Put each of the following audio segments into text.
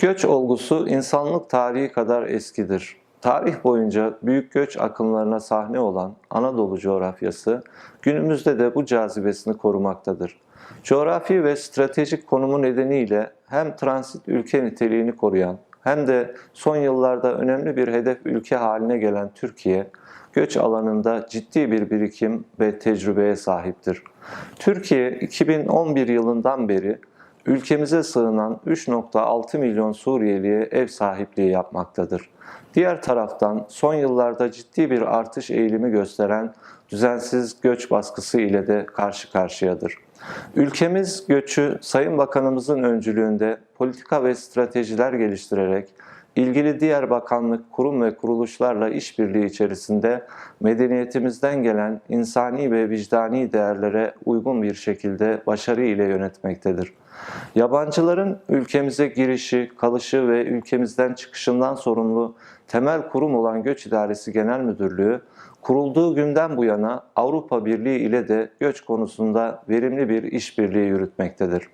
Göç olgusu insanlık tarihi kadar eskidir. Tarih boyunca büyük göç akımlarına sahne olan Anadolu coğrafyası günümüzde de bu cazibesini korumaktadır. Coğrafi ve stratejik konumu nedeniyle hem transit ülke niteliğini koruyan hem de son yıllarda önemli bir hedef ülke haline gelen Türkiye, göç alanında ciddi bir birikim ve tecrübeye sahiptir. Türkiye 2011 yılından beri ülkemize sığınan 3.6 milyon Suriyeliye ev sahipliği yapmaktadır. Diğer taraftan son yıllarda ciddi bir artış eğilimi gösteren düzensiz göç baskısı ile de karşı karşıyadır. Ülkemiz göçü Sayın Bakanımızın öncülüğünde politika ve stratejiler geliştirerek ilgili diğer bakanlık, kurum ve kuruluşlarla işbirliği içerisinde medeniyetimizden gelen insani ve vicdani değerlere uygun bir şekilde başarı ile yönetmektedir. Yabancıların ülkemize girişi, kalışı ve ülkemizden çıkışından sorumlu temel kurum olan Göç İdaresi Genel Müdürlüğü, kurulduğu günden bu yana Avrupa Birliği ile de göç konusunda verimli bir işbirliği yürütmektedir.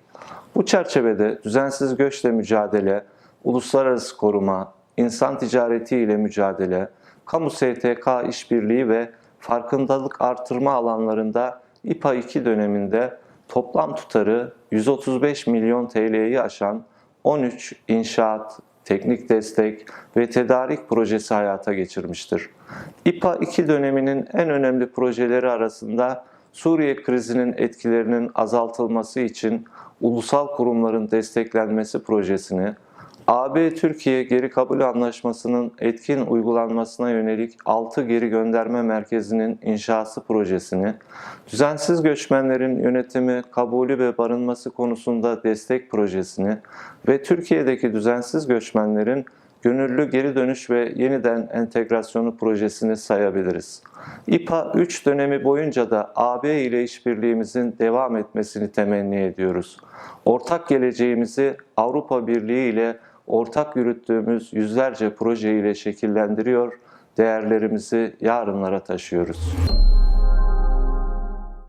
Bu çerçevede düzensiz göçle mücadele, uluslararası koruma, insan ticareti ile mücadele, kamu STK işbirliği ve farkındalık artırma alanlarında İPA 2 döneminde toplam tutarı 135 milyon TL'yi aşan 13 inşaat, teknik destek ve tedarik projesi hayata geçirmiştir. İPA 2 döneminin en önemli projeleri arasında Suriye krizinin etkilerinin azaltılması için ulusal kurumların desteklenmesi projesini, AB-Türkiye Geri Kabul Anlaşması'nın etkin uygulanmasına yönelik 6 geri gönderme merkezinin inşası projesini, düzensiz göçmenlerin yönetimi, kabulü ve barınması konusunda destek projesini ve Türkiye'deki düzensiz göçmenlerin gönüllü geri dönüş ve yeniden entegrasyonu projesini sayabiliriz. İPA 3 dönemi boyunca da AB ile işbirliğimizin devam etmesini temenni ediyoruz. Ortak geleceğimizi Avrupa Birliği ile ortak yürüttüğümüz yüzlerce proje ile şekillendiriyor, değerlerimizi yarınlara taşıyoruz.